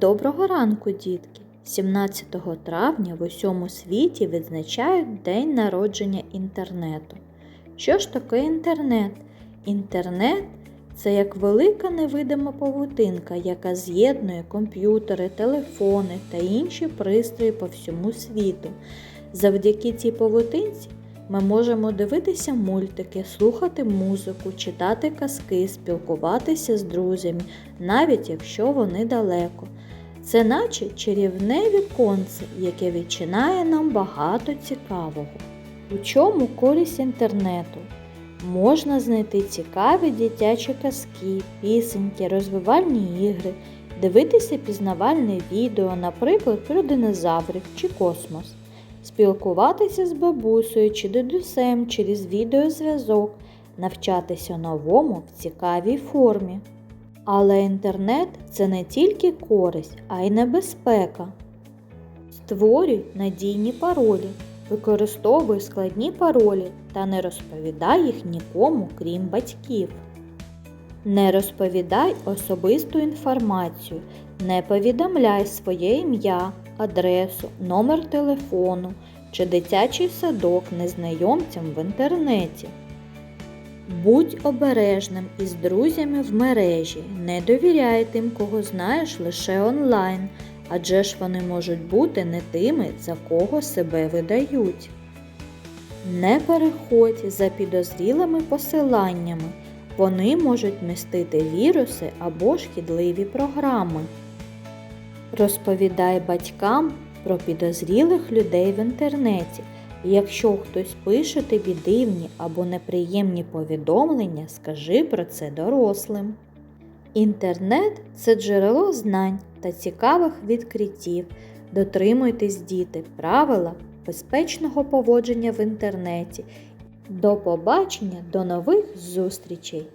Доброго ранку, дітки! 17 травня в усьому світі відзначають День народження інтернету. Що ж таке інтернет? Інтернет це як велика невидима павутинка, яка з'єднує комп'ютери, телефони та інші пристрої по всьому світу. Завдяки цій павутинці ми можемо дивитися мультики, слухати музику, читати казки, спілкуватися з друзями, навіть якщо вони далеко. Це наче чарівне віконце, яке відчинає нам багато цікавого. У чому користь інтернету? Можна знайти цікаві дитячі казки, пісеньки, розвивальні ігри, дивитися пізнавальне відео, наприклад, про динозаврів чи космос, спілкуватися з бабусею чи дідусем через відеозв'язок, навчатися новому в цікавій формі. Але інтернет це не тільки користь, а й небезпека. Створюй надійні паролі, використовуй складні паролі та не розповідай їх нікому, крім батьків. Не розповідай особисту інформацію, не повідомляй своє ім'я, адресу, номер телефону чи дитячий садок незнайомцям в інтернеті. Будь обережним із друзями в мережі, не довіряй тим, кого знаєш лише онлайн, адже ж вони можуть бути не тими, за кого себе видають. Не переходь за підозрілими посиланнями, вони можуть містити віруси або шкідливі програми. Розповідай батькам про підозрілих людей в інтернеті. Якщо хтось пише тобі дивні або неприємні повідомлення, скажи про це дорослим. Інтернет це джерело знань та цікавих відкриттів. Дотримуйтесь, діти, правила безпечного поводження в інтернеті. До побачення, до нових зустрічей!